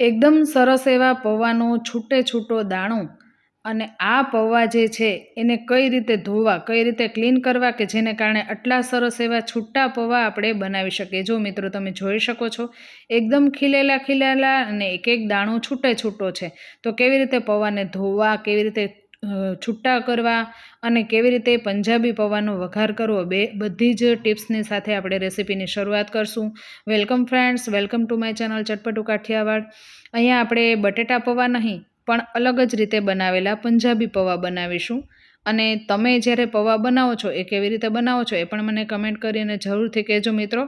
એકદમ સરસ એવા પૌવાનો છૂટે છૂટો દાણો અને આ પૌવા જે છે એને કઈ રીતે ધોવા, કઈ રીતે ક્લીન કરવા કે જેને કારણે આટલા સરસ એવા છૂટા પૌવા આપણે બનાવી શકીએ? જો મિત્રો તમે જોઈ શકો છો, એકદમ ખીલેલા ખીલેલા અને એક એક દાણો છૂટે છૂટો છે. તો કેવી રીતે પૌવાને ધોવા, કેવી રીતે છૂટા કરવા અને કેવી રીતે પંજાબી પૌવાનો વઘાર કરવો બે બધી જ ટિપ્સની સાથે આપણે રેસીપીની શરૂઆત કરશું. Welcome friends, welcome to my channel Chatpatu Kathiyawad. અહીંયા આપણે બટેટા પૌવા નહીં, પણ અલગ જ રીતે બનાવેલા પંજાબી પૌવા બનાવીશું. અને તમે જ્યારે પૌવા બનાવો છો, એ કેવી રીતે બનાવો છો, એ પણ મને કમેન્ટ કરીને જરૂરથી કહેજો મિત્રો.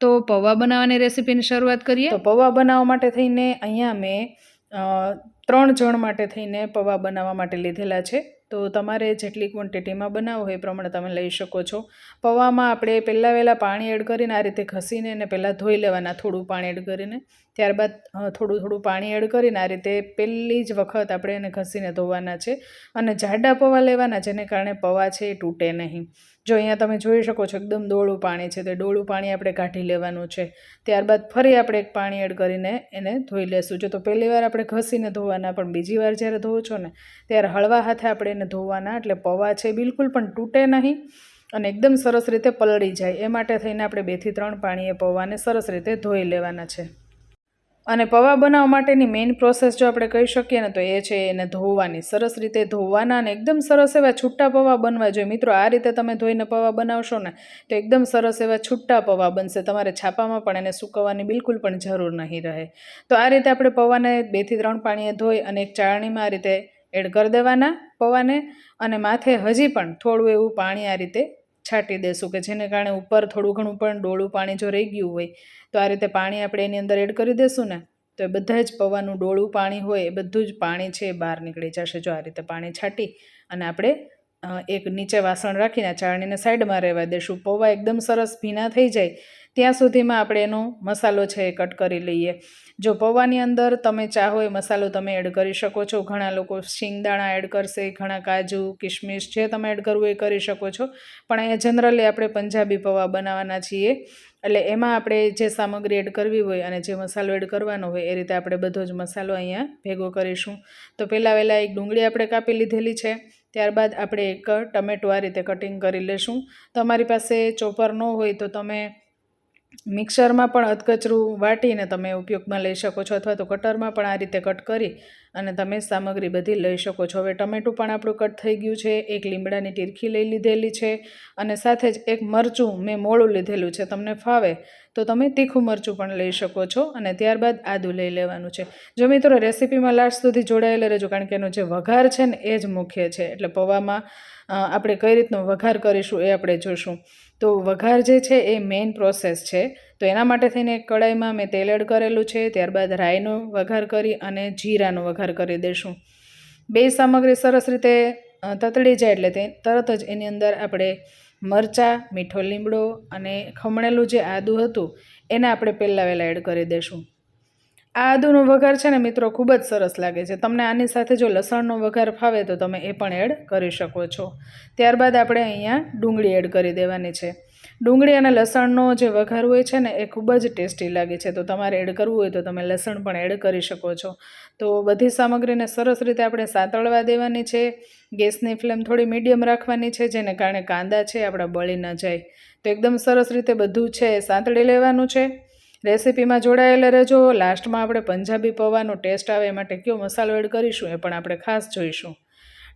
તો પૌવા બનાવવાની રેસીપીની શરૂઆત કરીએ. તો પૌવા બનાવવા માટે થઈને અહીંયા મેં ત્રણ જણ માટે થઈને પૌવા બનાવવા માટે લીધેલા છે. તો તમારે જેટલી ક્વોન્ટિટીમાં બનાવવું હોય એ પ્રમાણે તમે લઈ શકો છો. પૌવામાં આપણે પહેલાં વહેલાં પાણી એડ કરીને આ રીતે ઘસીને એને પહેલાં ધોઈ લેવાના થોડું પાણી એડ કરીને. ત્યારબાદ થોડું થોડું પાણી એડ કરીને આ રીતે પહેલી જ વખત આપણે એને ઘસીને ધોવાના છે અને જાડા પૌવા લેવાના જેને કારણે પૌવા છે એ તૂટે નહીં. જો અહીંયા તમે જોઈ શકો છો એકદમ ડોળું પાણી છે, તે ડોળું પાણી આપણે કાઢી લેવાનું છે. ત્યારબાદ ફરી આપણે એક પાણી એડ કરીને એને ધોઈ લેશું. જો તો પહેલી વાર આપણે ઘસીને ધોવાના, પણ બીજી વાર જ્યારે ધોવો છો ને, ત્યારે હળવા હાથે આપણે એને ધોવાના, એટલે પૌવા છે બિલકુલ, પણ તૂટે નહીં અને એકદમ સરસ રીતે પલળી જાય. એ માટે થઈને આપણે બેથી ત્રણ પાણીએ પૌવાને સરસ રીતે ધોઈ લેવાના છે. અને પૌવા બનાવવા માટેની મેઇન પ્રોસેસ જો આપણે કહી શકીએ ને, તો એ છે એને ધોવાની. સરસ રીતે ધોવાના અને એકદમ સરસ એવા છૂટા પૌવા બનવા જોઈએ. મિત્રો, આ રીતે તમે ધોઈને પૌવા બનાવશો ને, તો એકદમ સરસ એવા છૂટા પૌવા બનશે. તમારે છાપામાં પણ એને સૂકવવાની બિલકુલ પણ જરૂર નહીં રહે. તો આ રીતે આપણે પૌવાને બેથી ત્રણ પાણીએ ધોઈ અને એક ચાળણીમાં આ રીતે એડ કરી દેવાના. પૌવાને અને માથે હજી પણ થોડું એવું પાણી આ રીતે છાંટી દેશું કે જેને કારણે ઉપર થોડું ઘણું પણ ડોળું પાણી જો રહી ગયું હોય, તો આ રીતે પાણી આપણે એની અંદર એડ કરી દેશું ને, તો એ બધા જ પૌવાનું ડોળું પાણી હોય, એ બધું જ પાણી છે એ બહાર નીકળી જશે. જો આ રીતે પાણી છાંટી અને આપણે એક નીચે વાસણ રાખીને ચાળણીને સાઈડમાં રહેવા દેશું. પૌવા એકદમ સરસ ભીના થઈ જાય ત્યાં સુધીમાં આપણે એનો મસાલો છે એ કટ કરી લઈએ. જો પૌવાની અંદર તમે ચાહો એ મસાલો તમે એડ કરી શકો છો. ઘણા લોકો શિંગદાણા એડ કરશે, ઘણા કાજુ કિશમિશ જે તમે એડ કરવું એ કરી શકો છો. પણ અહીંયા જનરલી આપણે પંજાબી પૌવા બનાવવાના છીએ. એટલે એમાં આપણે જે સામગ્રી એડ કરવી હોય અને જે મસાલો એડ કરવાનો હોય એ રીતે આપણે બધો જ મસાલો અહીંયા ભેગો કરીશું. તો પહેલાં વહેલાં એક ડુંગળી આપણે કાપી લીધેલી છે. ત્યારબાદ આપણે એક ટમેટો આ રીતે કટિંગ કરી લેશું. તમારી પાસે ચોપર ન હોય તો તમે મિક્સરમાં પણ અધકચરું વાટીને તમે ઉપયોગમાં લઈ શકો છો અથવા તો કટરમાં પણ આ રીતે કટ કરી અને તમે સામગ્રી બધી લઈ શકો છો. હવે ટમેટું પણ આપણું કટ થઈ ગયું છે, એક લીમડાની ટીરખી લઈ લીધેલી છે અને સાથે જ એક મરચું મેં મોળું લીધેલું છે. તમને ફાવે તો તમે તીખું મરચું પણ લઈ શકો છો અને ત્યારબાદ આદું લઈ લેવાનું છે. જો મિત્રો રેસીપીમાં લાસ્ટ સુધી જોડાયેલા રહેજો, કારણ કે એનો જે વઘાર છે ને એ જ મુખ્ય છે. એટલે પૌવામાં આપણે કઈ રીતનો વઘાર કરીશું એ આપણે જોશું. તો વઘાર જે છે એ મેઇન પ્રોસેસ છે. તો એના માટે થઈને એક કડાઈમાં મેં તેલ કરેલું છે, ત્યારબાદ રાઈનો વઘાર કરી અને જીરાનો વઘાર કરી દઈશું. બે સામગ્રી સરસ રીતે તતડી જાય એટલે તે તરત જ એની અંદર આપણે મરચાં, મીઠો લીમડો અને ખમણેલું જે આદું હતું, એને આપણે પહેલાં વહેલા એડ કરી દઈશું આ આદુનો વઘાર છે ને મિત્રો ખૂબ જ સરસ લાગે છે. તમને આની સાથે જો લસણનો વઘાર ફાવે તો તમે એ પણ એડ કરી શકો છો. ત્યારબાદ આપણે અહીંયા ડુંગળી એડ કરી દેવાની છે. ડુંગળી અને લસણનો જે વઘાર હોય છે ને, એ ખૂબ જ ટેસ્ટી લાગે છે. તો તમારે એડ કરવું હોય તો તમે લસણ પણ એડ કરી શકો છો. તો બધી સામગ્રીને સરસ રીતે આપણે સાતળવા દેવાની છે. ગેસની ફ્લેમ થોડી મીડિયમ રાખવાની છે, જેને કારણે કાંદા છે આપણા બળી ન જાય. તો એકદમ સરસ રીતે બધું છે સાંતળી લેવાનું છે. રેસીપીમાં જોડાયેલા રહેજો. લાસ્ટમાં આપણે પંજાબી પૌવાનો ટેસ્ટ આવે એ માટે કયો મસાલો એડ કરીશું એ પણ આપણે ખાસ જોઈશું.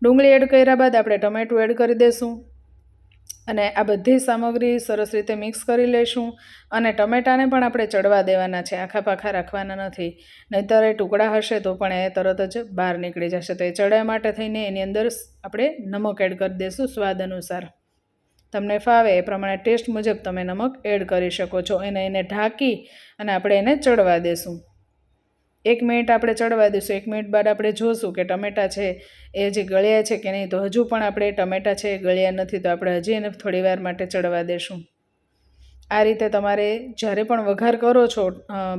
ડુંગળી એડ કર્યા બાદ આપણે ટમેટું એડ કરી દઈશું અને આ બધી સામગ્રી સરસ રીતે મિક્સ કરી લઈશું અને ટમેટાને પણ આપણે ચડવા દેવાના છે, આખા પાખા રાખવાના નથી. નહીંતર એ ટુકડા હશે તો પણ એ તરત જ બહાર નીકળી જશે. તો એ ચડવા માટે થઈને એની અંદર આપણે નમક એડ કરી દઈશું સ્વાદ અનુસાર. તમને ફાવે એ પ્રમાણે ટેસ્ટ મુજબ તમે નમક એડ કરી શકો છો. એને એને ઢાંકી અને આપણે એને ચડવા દેશું. એક મિનિટ આપણે ચડવા દઈશું, એક મિનિટ બાદ આપણે જોશું કે ટમેટાં છે એ જે ગળ્યા છે કે નહીં. તો હજુ પણ આપણે ટમેટાં છે એ ગળ્યા નથી, તો આપણે હજી એને થોડી વાર માટે ચડવા દેશું. આ રીતે તમારે જ્યારે પણ વઘાર કરો છો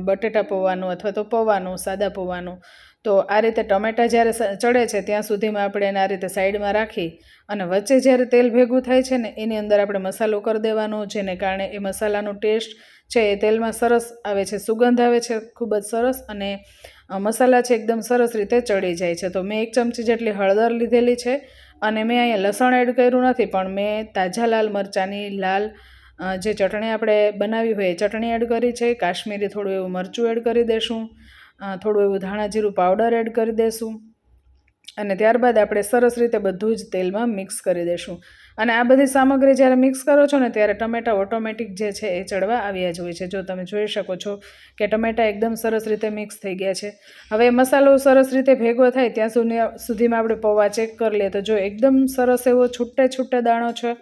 બટેટા પૌવાનું અથવા તો પૌવાનું, સાદા પૌવાનું તો આ રીતે ટમેટાં જ્યારે ચડે છે ત્યાં સુધીમાં આપણે એને આ રીતે સાઈડમાં રાખી અને વચ્ચે જ્યારે તેલ ભેગું થાય છે ને એની અંદર આપણે મસાલો કરી દેવાનો જેને કારણે એ મસાલાનો ટેસ્ટ છે એ તેલમાં સરસ આવે છે સુગંધ આવે છે ખૂબ જ સરસ અને મસાલા છે એકદમ સરસ રીતે ચડી જાય છે. તો મેં એક ચમચી જેટલી હળદર લીધેલી છે અને મેં અહીંયા લસણ એડ કર્યું નથી પણ મેં તાજા લાલ મરચાંની લાલ જે ચટણી આપણે બનાવી હોય એ ચટણી એડ કરી છે કાશ્મીરી થોડું એવું મરચું એડ કરી અ, થોડું એવું ધાણા જીરું પાવડર એડ કરી દેશું. અને ત્યારબાદ આપણે સરસ રીતે બધું જ તેલમાં મિક્સ કરી દઈશું અને આ બધી સામગ્રી જ્યારે મિક્સ કરો છો ને ત્યારે ટમેટા ઓટોમેટિક જે છે એ ચડવા આવ્યા જ હોય છે. જો તમે જોઈ શકો છો કે ટમેટાં એકદમ સરસ રીતે મિક્સ થઈ ગયા છે. હવે મસાલો સરસ રીતે ભેગો થાય ત્યાં સુધી સુધીમાં આપણે પૌવા ચેક કરી લઈએ તો જો એકદમ સરસ એવો છૂટે છૂટે દાણો છે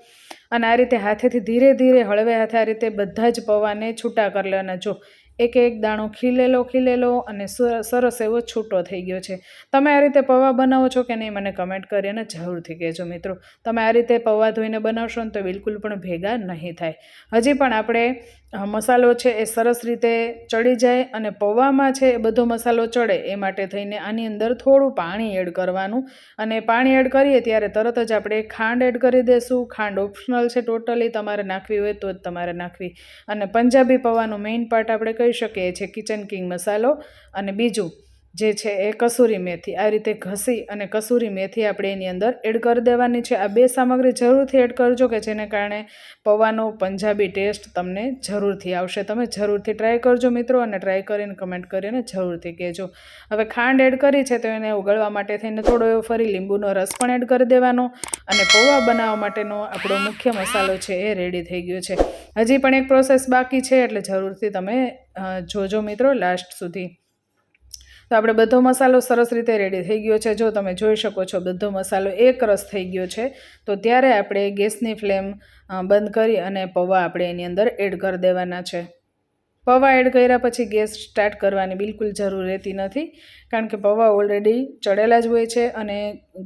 અને આ રીતે હાથેથી ધીરે ધીરે હળવે હાથે આ રીતે બધા જ પૌવાને છૂટા કરી લેવાના જો એક એક દાણો ખીલેલો ખીલેલો અને સરસ એવો છૂટો થઈ ગયો છે. તમે આ રીતે પૌવા બનાવો છો કે નહીં મને કમેન્ટ કરીને જરૂરથી કહેજો મિત્રો. તમે આ રીતે પૌવા ધોઈને બનાવશો ને તો બિલકુલ પણ ભેગા નહીં થાય. હજી પણ આપણે મસાલો છે એ સરસ રીતે ચડી જાય અને પૌવામાં છે એ બધો મસાલો ચડે એ માટે થઈને આની અંદર થોડું પાણી એડ કરવાનું. અને પાણી એડ કરીએ ત્યારે તરત જ આપણે ખાંડ એડ કરી દઈશું ખાંડ ઓપ્શનલ છે ટોટલી, તમારે નાખવી હોય તો જ તમારે નાખવી. અને પંજાબી પૌવાનો મેઇન પાર્ટ આપણે કહી શકીએ છીએ કિચન કિંગ મસાલો. અને બીજું જે છે એ કસૂરી મેથી. આ રીતે ઘસી અને કસૂરી મેથી આપણે એની અંદર એડ કરી દેવાની છે. આ બે સામગ્રી જરૂરથી એડ કરજો કે જેને કારણે પૌવાનો, પંજાબી ટેસ્ટ તમને જરૂરથી આવશે. તમે જરૂરથી ટ્રાય કરજો મિત્રો અને ટ્રાય કરીને કમેન્ટ કરીને જરૂરથી કહેજો. હવે ખાંડ એડ કરી છે તો એને ઉગળવા માટે થઈને થોડો એવો ફરી લીંબુનો રસ પણ એડ કરી દેવાનો અને પૌવા બનાવવા માટેનો આપણો મુખ્ય મસાલો છે એ રેડી થઈ ગયો છે. હજી પણ એક પ્રોસેસ બાકી છે એટલે જરૂરથી તમે જોજો મિત્રો લાસ્ટ સુધી. તો આપણે બધો મસાલો સરસ રીતે રેડી થઈ ગયો છે. જો તમે જોઈ શકો છો, બધો મસાલો એક રસ થઈ ગયો છે. તો ત્યારે આપણે ગેસની ફ્લેમ બંધ કરી અને પૌવા આપણે એની અંદર એડ કરી દેવાના છે. પૌવા એડ કર્યા પછી ગેસ સ્ટાર્ટ કરવાની બિલકુલ જરૂર રહેતી નથી, કારણ કે પૌવા ઓલરેડી ચડેલા જ હોય છે અને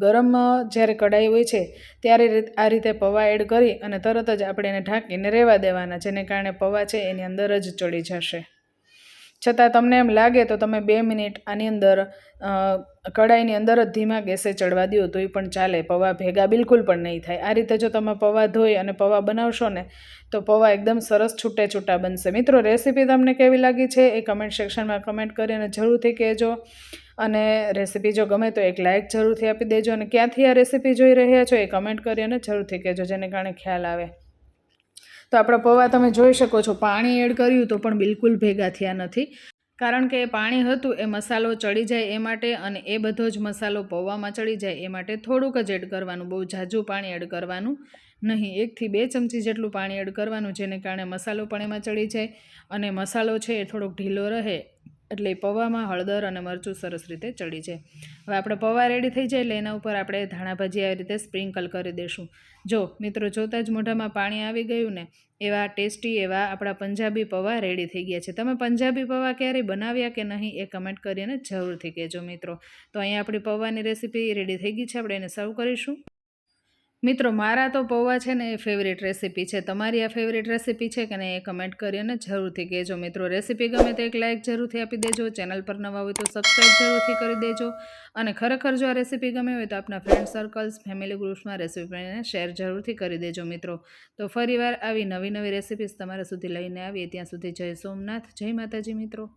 ગરમ જ્યારે કઢાઈ હોય છે, ત્યારે આ રીતે પૌવા એડ કરી અને તરત જ આપણે એને ઢાંકીને રહેવા દેવાના, જેને કારણે પૌવા છે એની અંદર જ ચડી જશે. છતાં તમને એમ લાગે તો તમે બે મિનિટ આની અંદર કઢાઈની અંદર જ ધીમા ગેસે ચડવા દો, તો એ પણ ચાલે. પૌવા ભેગા બિલકુલ પણ નહીં થાય. આ રીતે જો તમે પૌવા ધોઈ અને પૌવા બનાવશો ને, તો પૌવા એકદમ સરસ છૂટે છૂટા બનશે. મિત્રો, રેસીપી તમને કેવી લાગી છે એ કમેન્ટ સેક્શનમાં કમેન્ટ કરીને જરૂરથી કહેજો. અને રેસીપી જો ગમે તો એક લાઇક જરૂરથી આપી દેજો. અને ક્યાંથી આ રેસીપી જોઈ રહ્યા છો એ કમેન્ટ કરીને જરૂરથી કહેજો, જેને કારણે ખ્યાલ આવે. તો આપણા પૌવા તમે જોઈ શકો છો, પાણી એડ કર્યું તો પણ બિલકુલ ભેગા થયા નથી. કારણ કે એ પાણી હતું, એ મસાલો ચડી જાય એ માટે અને એ બધો જ મસાલો પૌવામાં ચડી જાય એ માટે થોડુંક જ એડ કરવાનું, બહુ ઝાઝું પાણી એડ કરવાનું નહીં. એકથી બે ચમચી જેટલું પાણી એડ કરવાનું, જેને કારણે મસાલો પણ એમાં ચડી જાય અને મસાલો છે એ થોડોક ઢીલો રહે એટલે પૌવામાં હળદર અને મરચું સરસ રીતે ચડી જાય. હવે આપણે પૌવા રેડી થઈ જાય એટલે એના ઉપર આપણે ધાણા ભાજી આવી રીતે સ્પ્રિંકલ કરી દઈશું જો મિત્રો જોતાં જ મોઢામાં પાણી આવી ગયું ને, એવા ટેસ્ટી એવા આપણા પંજાબી પૌવા રેડી થઈ ગયા છે. તમે પંજાબી પૌવા ક્યારેય બનાવ્યા કે નહીં એ કમેન્ટ કરીને જરૂરથી કહેજો મિત્રો. તો અહીંયા આપણી પૌવાની રેસીપી રેડી થઈ ગઈ છે. આપણે એને સર્વ કરીશું. મિત્રો, મારા તો પૌવા છે ને એ ફેવરેટ રેસીપી છે. તમારી આ ફેવરેટ રેસીપી છે કે નહીં એ કમેન્ટ કરીને જરૂરથી કહેજો. મિત્રો રેસીપી ગમે તો એક લાઇક જરૂરથી આપી દેજો. ચેનલ પર નવા હોય તો સબસ્ક્રાઈબ જરૂરથી કરી દેજો. અને ખરેખર જો આ રેસીપી ગમે હોય તો આપના ફ્રેન્ડ સર્કલ્સ ફેમિલી ગ્રુપ્સમાં રેસીપીને શેર જરૂરથી કરી દેજો મિત્રો. તો ફરીવાર આવી નવી નવી રેસીપીસ તમારા સુધી લઈને આવીએ. ત્યાં સુધી જય સોમનાથ, જય માતાજી મિત્રો.